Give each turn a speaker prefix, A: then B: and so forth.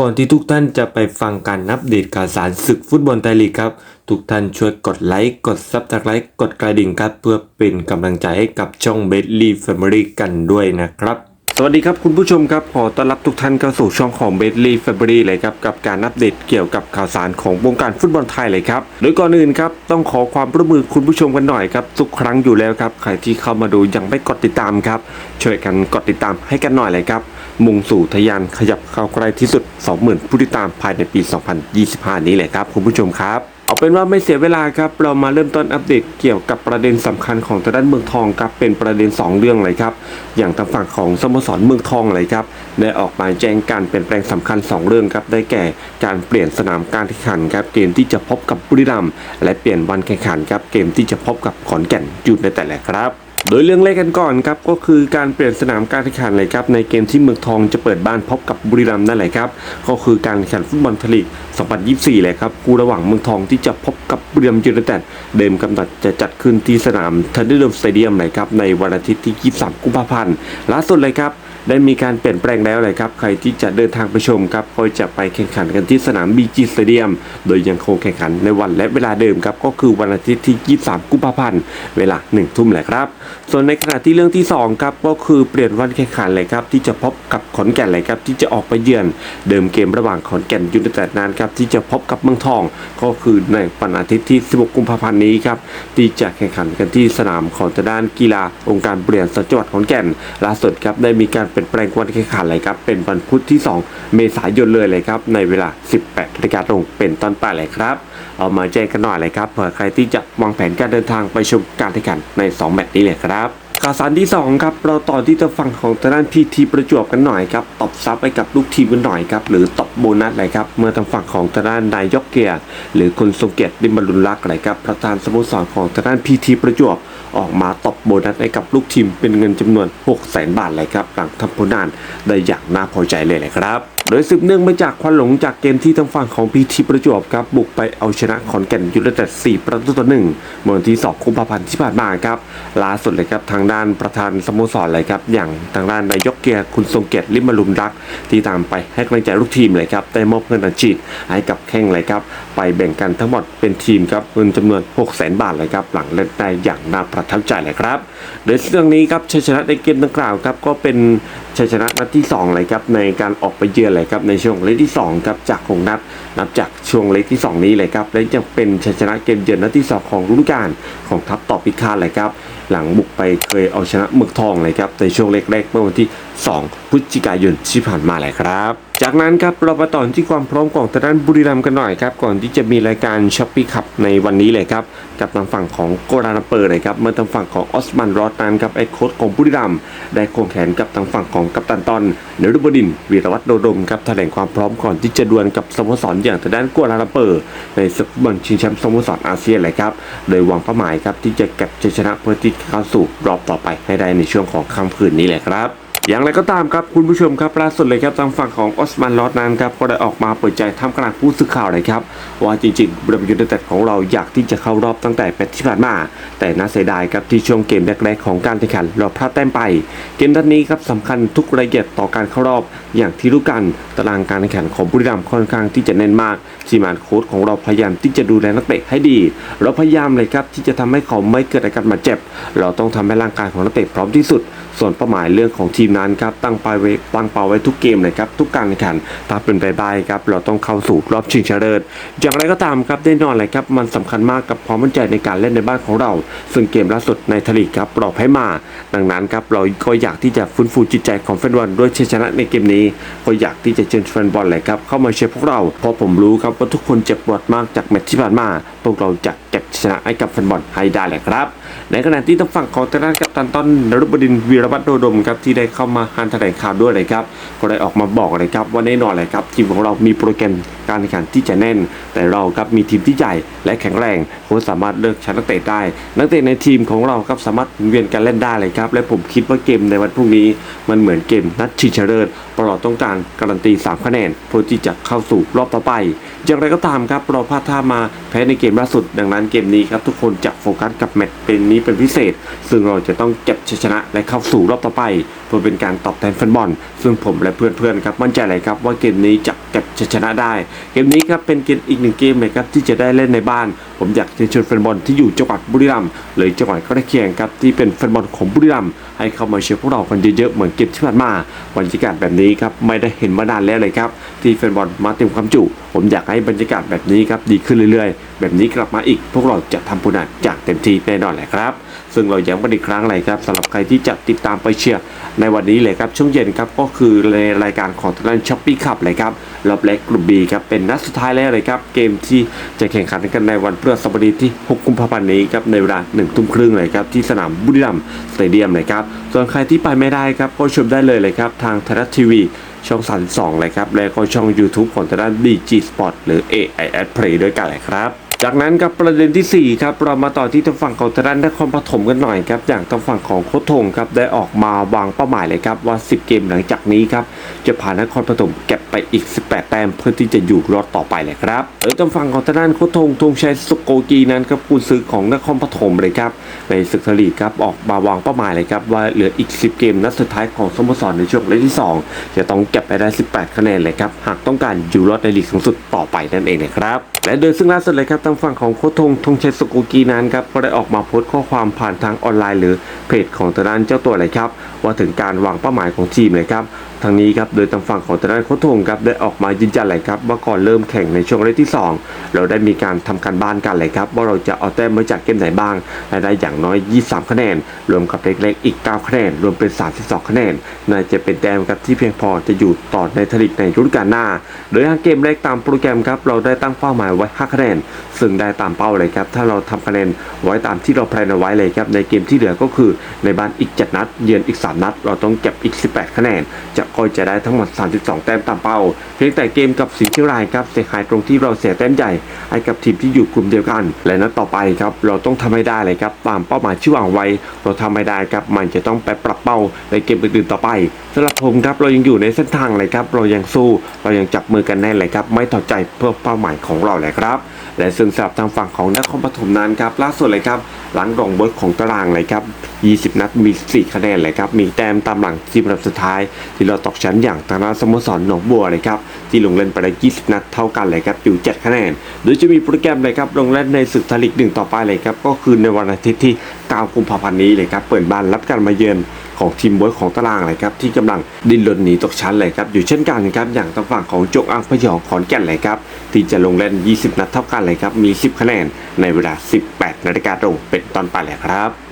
A: ก่อนที่ทุกท่านจะไปฟังการอัปเดตข่าวสารศึกฟุตบอลไทยลีกครับ ทุกท่านช่วยกดไลค์ กดซับสไครต์กดกระดิ่งครับ เพื่อเป็นกำลังใจให้กับช่องเบสลี่แฟมิลี่กันด้วยนะครับ สวัสดีครับคุณผู้ชมครับ ขอต้อนรับทุกท่านเข้าสู่ช่องของเบสลี่แฟมิลี่เลยครับ กับการอัปเดตเกี่ยวกับข่าวสารของวงการฟุตบอลไทยเลยครับ โดยก่อนอื่นครับต้องขอความร่วมมือคุณผู้ชมกันหน่อยครับทุกครั้งอยู่แล้วครับใครที่เข้ามาดูยังไม่กดติดตามครับช่วยกันกดติดตามให้กันหน่อยเลยครับ มุ่งสู่ทะยานขยับเข้าใกล้ที่สุด 20,000 ผู้ติดตามภายในปี 2025 นี้แหละครับคุณผู้ชมครับ เอาเป็นว่าไม่เสียเวลาครับ เรามาเริ่มต้นอัปเดตเกี่ยวกับประเด็นสำคัญของทางด้านเมืองทองครับเป็นประเด็น 2 เรื่องเลยครับ อย่างทางฝั่งของสโมสรเมืองทองเลยครับได้ออกมาแจ้งการเปลี่ยนแปลงสำคัญ 2 เรื่องครับได้แก่การเปลี่ยนสนามการแข่งขันครับเกมที่จะพบกับบุรีรัมย์และเปลี่ยนวันแข่งขันครับเกมที่จะพบกับขอนแก่นยู่ในแต่ละครับ โดยเรื่องแรกกันก่อนครับก็คือการเปลี่ยนสนามการแข่งขันเลยครับในเกมที่เมืองทองจะเปิดบ้านพบกับบุรีรัมย์นั่นแหละครับก็คือการแข่งขันฟุตบอลทลีก 2024 เลยครับคู่ระหว่างเมืองทองที่จะพบกับบุรีรัมย์ยูไนเต็ดเดิมกำหนดจะจัดขึ้นที่สนามทันเดอร์โดมสเตเดียมเลยครับในวันอาทิตย์ที่ 23 กุมภาพันธ์ล่าสุดเลยครับ ได้มีการเปลี่ยนแปลงแล้วเลยครับ ใครที่จะเดินทางไปชมครับก็จะไปแข่งขันกันที่สนาม BG Stadium โดยยังคงแข่งขันในวันและเวลาเดิมครับ ก็คือวันอาทิตย์ที่ 23 กุมภาพันธ์ เวลา 1 ทุ่มแหละครับ ส่วนในขณะที่เรื่องที่ 2 ครับ ก็คือเปลี่ยนวันแข่งขันเลยครับ ที่จะพบกับขอนแก่นเลยครับ ที่จะออกไปเยือน เดิมเกมระหว่างขอนแก่นยูไนเต็ดนั้นครับ ที่จะพบกับเมืองทอง ก็คือในวันอาทิตย์ที่ 16 กุมภาพันธ์นี้ครับ ที่จะแข่งขันกันที่สนามของด้านกีฬาองค์การบริหารส่วนจังหวัดขอนแก่นล่าสุดครับได้มีการเปลี่ยนแปลงวันแข่งขันเลยครับเป็นวันพุธที่ 2 เมษายนเลยเลยครับในเวลา 18นาฬิกาตรงเป็นต้นไปเลยครับเอามาแจ้งกันหน่อยเลยครับเผื่อใครที่จะวางแผนการเดินทางไปชมการแข่งขันใน 2 แมตช์นี้เลยครับ ข่าวสารที่ 2 ครับ เราต่อที่จะฟังของทางด้านพีทีประจวบกันหน่อยครับตบซับไปกับลูกทีมกันหน่อยครับ หรือตบโบนัสเลยครับ เมื่อทางฝั่งของทางด้านนายกเกียร์หรือคุณทรงเกียรติดิมบรรลุลักษ์เลยครับประธานสโมสรของทางด้านพีทีประจวบออกมาตบโบนัสให้กับลูกทีมเป็นเงินจำนวน 6 0 0 0 0 0 บาทเลยครับหลังทำผลงานได้อย่างน่าพอใจเลยเลยครับ โดยสืบเนื่องมาจากควันหลงจากเกมที่ทางฝั่งของพีทีประจวบครับบุกไปเอาชนะขอนแก่นยูไนเต็ด4ประตูต่อหนึ่งเมื่อวันที่ 2 กุมภาพันธ์ที่ผ่านมาครับล่าสุดเลยครับทางด้านประธานสโมสรเลยครับอย่างทางด้านนายกเกียร์คุณทรงเกียรติลิมบรุมรัก ที่ตามไปให้กำลังใจลูกทีมเลยครับได้มอบเงินอัดฉีดให้กับแข้งเลยครับไปแบ่งกันทั้งหมดเป็นทีมครับเงินจำนวน 6 0 0 0 0 0 บาทเลยครับหลังเล่นได้อย่างน่าประทับใจเลยครับโดยเรื่องนี้ครับชัยชนะในเกมดังกล่าวครับก็เป็นชัยชนะนัดที่สองเลยครับในการออกไปเยือนเลยครับในช่วงเลกที่สองครับจากหงนัดนับจากช่วงเลกที่สองนี้เลยครับและยังเป็นชัยชนะเกมเยือนนัดที่สองของฤดูกาลของทัพต่อพิฆาตเลยครับหลังบุกไปเคยเอาชนะเมืองทองเลยครับในช่วงเล็กๆเมื่อวันที่ 2 พฤศจิกายนที่ผ่านมาเลยครับ จากนั้นครับเรามาต่อที่ความพร้อมของทางด้านบุรีรัมย์กันหน่อยครับก่อนที่จะมีรายการช้อปปี้คัพในวันนี้เลยครับกับทางฝั่งของโกลาลัมเปอร์เลยครับเมื่อทางฝั่งของออสมันรอดนันครับไอ้โค้ชของบุรีรัมย์ได้ควงแขนกับทางฝั่งของกัปตันตอนเนรุบดินวีรวัตรโดดมครับแถลงความพร้อมก่อนที่จะดวลกับสโมสรอย่างทางด้านโกลาลัมเปอร์ในศึกบอลชิงแชมป์สโมสรอาเซียนเลยครับโดยวางเป้าหมายครับที่จะเก็บชัยชนะเพื่อที่เข้าสู่รอบต่อไปให้ได้ในช่วงของค่ำคืนนี้เลยครับ อย่างไรก็ตามครับคุณผู้ชมครับล่าสุดเลยครับทางฝั่งของออสมันลอดนั้นครับก็ได้ออกมาเปิดใจท่ามกลางผู้สื่อข่าวเลยครับว่าจริงๆบริบยูไนเต็ดของเราอยากที่จะเข้ารอบตั้งแต่แมตช์ที่ผ่านมา แต่น่าเสียดายครับที่ช่วงเกมแรกๆของการแข่งขันเราพลาดแต้มไป เกมนัดนี้ครับสำคัญทุกรายละเอียดต่อการเข้ารอบ อย่างที่รู้กันตารางการแข่งขันของบุรีรัมย์ค่อนข้างที่จะแน่นมากทีมงานโค้ชของเราพยายามที่จะดูแลนักเตะให้ดี เราพยายามเลยครับที่จะทำให้เขาไม่เกิดอาการบาดเจ็บ เราต้องทำให้ร่างกายของนักเตะพร้อมที่สุด ส่วนเป้าหมายเรื่องของทีมนั้นครับตั้งเป้าไว้ตั้งเป้าไว้ทุกเกมเลยครับทุกการแข่งขันถ้าเป็นไปได้ครับเราต้องเข้าสู่รอบชิงชนะเลิศอย่างไรก็ตามครับแน่นอนเลยครับมันสำคัญมากกับความมั่นใจในการเล่นในบ้านของเรา ซึ่งเกมล่าสุดในทลีกครับเราแพ้มา ดังนั้นครับเราก็อยากที่จะฟื้นฟูจิตใจของแฟนบอลด้วยชัยชนะในเกมนี้ก็อยากที่จะเชิญแฟนบอลเลยครับเข้ามาเชียร์พวกเราเพราะผมรู้ครับว่าทุกคนเจ็บปวดมากจากแมตช์ที่ผ่านมาพวกเราจะเก็บชนะให้กับแฟนบอลให้ได้เลยครับ ในขณะที่ทางฝั่งของทางด้านกัปตันต้นนรุบดินวีรวัตรโดดมครับที่ได้เข้าเขามาหันแถลงข่าวด้วยเลยครับก็ได้ออกมาบอกเลยครับว่าแน่นอนเลยครับทีมของเรามีโปรแกรมการแข่งขันที่จะแน่น แต่เราครับมีทีมที่ใหญ่และแข็งแรงโค้ชสามารถเลือกใช้นักเตะได้ นักเตะในทีมของเราครับสามารถเวียนกันเล่นได้เลยครับ และผมคิดว่าเกมในวันพรุ่งนี้ มันเหมือนเกมนัดชิงชนะเลิศเพราะเราต้องการการันตี 3 คะแนนเพื่อที่จะเข้าสู่รอบต่อไป อย่างไรก็ตามครับเราพลาดท่ามาแพ้ในเกมล่าสุด ดังนั้นเกมนี้ครับทุกคนจะโฟกัสกับแมตช์เป็นนี้เป็นพิเศษ ซึ่งเราจะต้องเก็บชัยชนะและเข้าสู่รอบต่อไป เพื่อเป็นการตอบแทนแฟนบอล ซึ่งผมและเพื่อนๆครับมั่นใจเลยครับว่าเกมนี้จะ เก็บชัยชนะได้ เกมนี้ครับเป็นเกมอีกหนึ่งเกมเลยครับที่จะได้เล่นในบ้าน ผมอยากเชิญชวนแฟนบอลที่อยู่จังหวัดบุรีรัมย์หรือจังหวัดใกล้เคียงครับที่เป็นแฟนบอลของบุรีรัมย์ให้เข้ามาเชียร์พวกเรากันเยอะๆเหมือนเกมที่ผ่านมาบรรยากาศแบบนี้ครับไม่ได้เห็นมานานแล้วเลยครับที่แฟนบอลมาเต็มความจุ ผมอยากให้บรรยากาศแบบนี้ครับดีขึ้นเรื่อยๆ แบบนี้กลับมาอีก พวกเราจะทำผลงานอย่างเต็มที่แน่นอนแหละครับซึ่งเราย้ำกันอีกครั้งเลยครับสำหรับใครที่จะติดตามไปเชียร์ในวันนี้เลยครับช่วงเย็นครับก็คือในรายการของทางด้านช้อปปี้คัพเลยครับรอบแรกกลุ่มบีครับเป็นนัดสุดท้ายแล้วเลยครับเกมที่จะแข่งขันกันในวันพฤหัสบดีที่ 6 กุมภาพันธ์นี้ครับในเวลา1ทุ่มครึ่งเลยครับที่สนามบุรีรัมย์สเตเดียมเลยครับส่วนใครที่ไปไม่ได้ครับก็ชมได้เลยเลยครับทางไทยรัฐทีวีช่อง 32 เลยครับ และก็ช่อง YouTube ของทางด้าน DG Sport หรือ AIS Play ด้วยกันเลยครับ จากนั้นครับประเด็นทีสี่ 4 ครับเรามาต่อที่ทางฝั่งของทางด้านนครปฐมกันหน่อยครับอย่างทางฝั่งของโค้ชทงครับได้ออกมาวางเป้าหมายเลยครับว่า 10 เกมหลังจากนี้ครับจะผ่านนครปฐมเก็บไปอีก 18 แต้มเพื่อที่จะอยู่รอดต่อไปเลยครับโดยทางฝั่งของทางด้านโค้ชทงธงชัยสุโกกีนั้นครับกุนซื้อของนครปฐมเลยครับในศึกทลีกครับออกมาวางเป้าหมายเลยครับว่าเหลืออีก 10 เกมนัดสุดท้ายของสโมสรในช่วงเล็กที่ 2 จะต้องเก็บไปได้ 18 คะแนนเลยครับหากต้องการอยู่รอดในลีกสูงสุดต่อไปนั่นเองนะครับและโดยซึ่งล่าสุดเลยครับางฝั่งของโค้ชทงธงชัยสุโกกีนั้นครับก็ได้ออกมาโพสต์ข้อความผ่านทางออนไลน์ หรือเพจของทางด้านเจ้าตัวเลยครับ ว่าถึงการวางเป้าหมายของทีมเลยครับ ทางนี้ครับโดยทางฝั่งของทางด้านโค้ชทงครับได้ออกมายืนยันเลยครับว่าก่อนเริ่มแข่งในช่วงเลกที่ 2 เราได้มีการทำการบ้านกันเลยครับว่าเราจะเอาแต้มมาจากเกมไหนบ้างและได้อย่างน้อย 23 คะแนน รวมกับเล็กๆอีก 9 คะแนน รวมเป็น 32 คะแนนน่าจะเป็นแต้มครับที่เพียงพอจะอยู่ต่อในทลิกในฤดูกาลหน้า โดยทางเกมแรกตามโปรแกรมครับเราได้ตั้งเป้าหมายไว้ 5 คะแนน ซึ่งได้ตามเป้าเลยครับถ้าเราทำคะแนนไว้ตามที่เราแพลนเอาไว้เลยครับในเกมที่เหลือก็คือในบ้านอีก 7 นัด เยือนอีก 3 นัด เราต้องเก็บอีก 18 คะแนนจะก็จะได้ทั้งหมด 32 แต้มตามเป้า เพียงแต่เกมกับสิงห์เชียงรายครับเสียหายตรงที่เราเสียแต้มใหญ่ให้กับทีมที่อยู่กลุ่มเดียวกัน และนัดต่อไปครับเราต้องทำให้ได้เลยครับตามเป้าหมายที่วางไว้ เราทำไม่ได้ครับมันจะต้องไปปรับเป้าในเกมอื่นๆต่อไปสำหรับผมครับเรายังอยู่ในเส้นทางเลยครับเรายังสู้เรายังจับมือกันแน่นเลยครับไม่ถอดใจเพื่อเป้าหมายของเราเลยครับและซึ่งสำหรับทางฝั่งของนครปฐมนั้นครับล่าสุดเลยครับหลังรองเบิร์ดของตารางเลยครับ 20 นัดมี 4 คะแนนเลยครับมีแต้มตามหลังทีมอันดับสุดท้ายที่เราตกชั้นอย่างทางด้านสโมสรหนองบัวเลยครับที่ลงเล่นไปได้ 20 นัดเท่ากันเลยครับอยู่ 7 คะแนน โดยจะมีโปรแกรมเลยครับลงเล่นในศึกทลีกหนึ่งต่อไปเลยครับก็คือในวันอาทิตย์ที่ 9 กุมภาพันธ์นี้เลยครับเปิดบ้านรับการมาเยือนของทีมบอยของตารางเลยครับที่กำลังดิ้นรนหนีตกชั้นเลยครับอยู่เช่นกันครับอย่างทางฝั่งของจงอังพยองขอนแก่นเลยครับที่จะลงเล่น 20 นัดเท่ากันเลยครับมี 10 คะแนนในเวลา 18 นาฬิกาตรงเป็นต้นไปเลยครับ